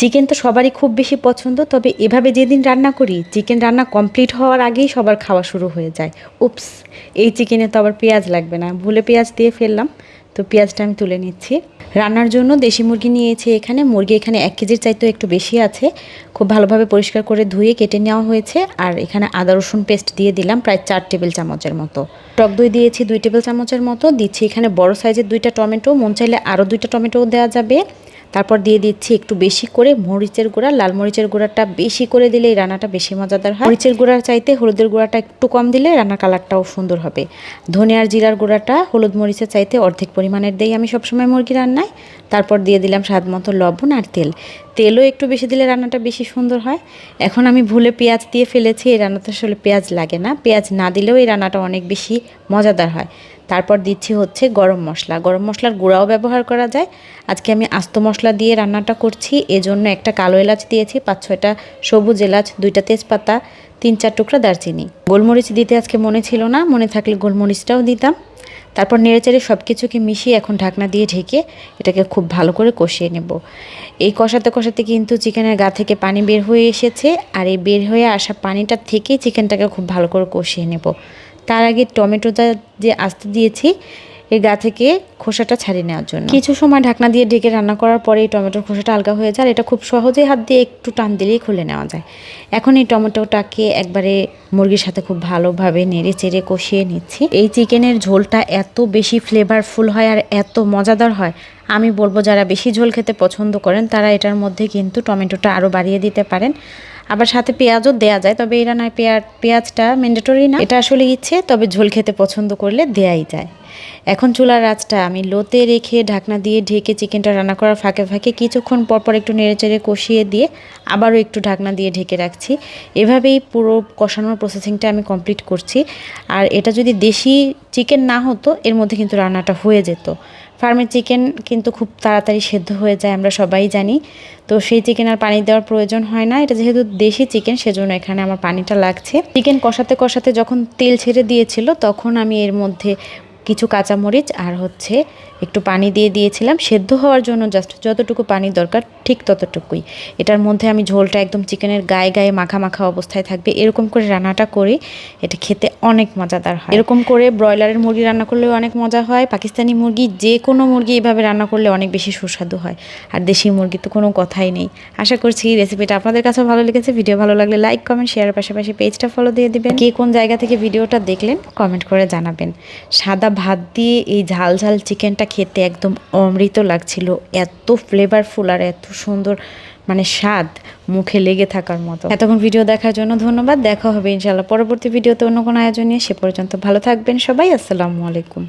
Chicken তো সবারই খুব বেশি পছন্দ, তবে এভাবে যেদিন রান্না করি চিকেন রান্না কমপ্লিট হওয়ার আগেই সবার খাওয়া শুরু হয়ে যায়। উপস এই চিকেনে তো আবার পেঁয়াজ লাগবে না। ভুলে পেঁয়াজ দিয়ে ফেললাম, তো পেঁয়াজটা আমি তুলে নিচ্ছি। রান্নার জন্য দেশি মুরগি নিয়েছি এখানে। মুরগি এখানে এক কেজির চাইতে একটু বেশি আছে। খুব ভালোভাবে পরিষ্কার করে ধুয়ে কেটে নেওয়া হয়েছে। আর এখানে আদা, রসুন পেস্ট দিয়ে দিলাম প্রায় চার টেবিল চামচের মতো। টক দই দিয়েছি দুই টেবিল চামচের মতো। দিচ্ছি এখানে বড় সাইজের দুইটা টমেটো। মন চাইলে আরও দুইটা টমেটোও দেওয়া যাবে। তারপর দিয়ে দিচ্ছি একটু বেশি করে মরিচের গুঁড়া, লাল মরিচের গুঁড়াটা বেশি করে দিলে রান্নাটা বেশি মজাদার হয়। মরিচের গুঁড়ার চাইতে হলুদের গুঁড়াটা একটু কম দিলে রান্নার কালারটাও সুন্দর হবে। ধনিয়ার জিরার গুঁড়াটা হলুদ মরিচের চাইতে অর্ধেক পরিমাণের দেই আমি সবসময় মুরগি রান্নায়। তারপর দিয়ে দিলাম স্বাদ মতো লবণ আর তেল। তেলও একটু বেশি দিলে রান্নাটা বেশি সুন্দর হয়। এখন আমি ভুলে পেঁয়াজ দিয়ে ফেলেছি, এই রান্নাতে আসলে পেঁয়াজ লাগে না। পেঁয়াজ না দিলেও এই রান্নাটা অনেক বেশি মজাদার হয়। তারপর দিচ্ছি হচ্ছে গরম মশলা। গরম মশলার গুঁড়াও ব্যবহার করা যায়। আজকে আমি আস্ত মশলা দিয়ে রান্নাটা করছি। এজন্য একটা কালো এলাচ দিয়েছি, পাঁচ ছয়টা সবুজ এলাচ, দুইটা তেজপাতা, তিন চার টুকরা দারচিনি। গোলমরিচ দিতে আজকে মনে ছিল না। মনে থাকলে গোলমরিচটাও দিতাম। তারপর নেড়েচেড়ে সব কিছুকে মিশিয়ে এখন ঢাকনা দিয়ে ঢেকে এটাকে খুব ভালো করে কষিয়ে নেব। এই কষাতে কষাতে কিন্তু চিকেনের গা থেকে পানি বের হয়ে এসেছে আর এই বের হয়ে আসা পানিটা থেকেই চিকেনটাকে খুব ভালো করে কষিয়ে নেব। তার আগে টমেটোটা যে আস্তে দিয়েছি এই গা থেকে খোসাটা ছাড়িয়ে নেওয়ার জন্য। কিছু সময় ঢাকনা দিয়ে ঢেকে রান্না করার পরে এই টমেটোর খোসাটা আলগা হয়ে যায় এটা খুব সহজেই হাত দিয়ে একটু টান দিলেই খুলে নেওয়া যায়। এখন এই টমেটোটাকে একবারে মুরগির সাথে খুব ভালোভাবে নেড়ে চেড়ে কষিয়ে নিচ্ছি। এই চিকেনের ঝোলটা এত বেশি ফ্লেভারফুল হয় আর এত মজাদার হয় আমি বলব যারা বেশি ঝোল খেতে পছন্দ করেন, তারা এটার মধ্যে কিন্তু টমেটোটা আরও বাড়িয়ে দিতে পারেন। আবার সাথে পেঁয়াজও দেয়া যায়, তবে এই রান্নায় পেঁয়াজ, পেঁয়াজটা ম্যান্ডেটরি না। এটা আসলে ইচ্ছে, তবে ঝোল খেতে পছন্দ করলে দেয়াই যায়। এখন চুলার আঁচটা আমি লোতে রেখে ঢাকনা দিয়ে ঢেকে চিকেনটা রান্না করার ফাঁকে ফাঁকে কিছুক্ষণ পরপর একটু নেড়েচেড়ে কষিয়ে দিয়ে আবারও একটু ঢাকনা দিয়ে ঢেকে রাখছি। এভাবেই পুরো কষানোর প্রসেসিংটা আমি কমপ্লিট করছি। আর এটা যদি দেশি চিকেন না হতো, এর মধ্যে কিন্তু রান্নাটা হয়ে যেত। ফার্মের চিকেন কিন্তু খুব তাড়াতাড়ি সেদ্ধ হয়ে যায়, আমরা সবাই জানি। তো সেই চিকেন আর পানি দেওয়ার প্রয়োজন হয় না। এটা যেহেতু দেশি চিকেন, সেজন্য এখানে আমার পানিটা লাগছে। চিকেন কষাতে কষাতে যখন তেল ছেড়ে দিয়েছিল, তখন আমি এর মধ্যে কিছু কাঁচামরিচ আর হচ্ছে একটু পানি দিয়ে দিয়েছিলাম। সেদ্ধ হওয়ার জন্য জাস্ট যতটুকু পানি দরকার ঠিক ততটুকুই। এটার মধ্যে আমি ঝোলটা একদম চিকেনের গায়ে গায়ে মাখা মাখা অবস্থায় থাকবে। এরকম করে রান্নাটা করি এটা খেতে অনেক মজাদার হয়। এরকম করে ব্রয়লারের মুরগি রান্না করলেও অনেক মজা হয়। পাকিস্তানি মুরগি যে কোনো মুরগি এভাবে রান্না করলে অনেক বেশি সুস্বাদু হয়। আর দেশি মুরগি তো কোনো কথাই নেই। আশা করছি রেসিপিটা আপনাদের কাছেও ভালো লেগেছে। ভিডিও ভালো লাগলে লাইক কমেন্ট শেয়ারের পাশাপাশি পেজটা ফলো দিয়ে দেবেন। কে কোন জায়গা থেকে ভিডিওটা দেখলেন কমেন্ট করে জানাবেন। সাদা ভাত দিয়ে এই ঝাল ঝাল চিকেনটা খেতে একদম অমৃত লাগছিল। এত ফ্লেভারফুল আর এত সুন্দর মানে স্বাদ মুখে লেগে থাকার মতো। এতক্ষণ ভিডিও দেখার জন্য ধন্যবাদ। দেখা হবে ইনশাল্লাহ পরবর্তী ভিডিওতে অন্য কোনো আয়োজন নিয়ে। সে পর্যন্ত ভালো থাকবেন সবাই। আসসালামু আলাইকুম।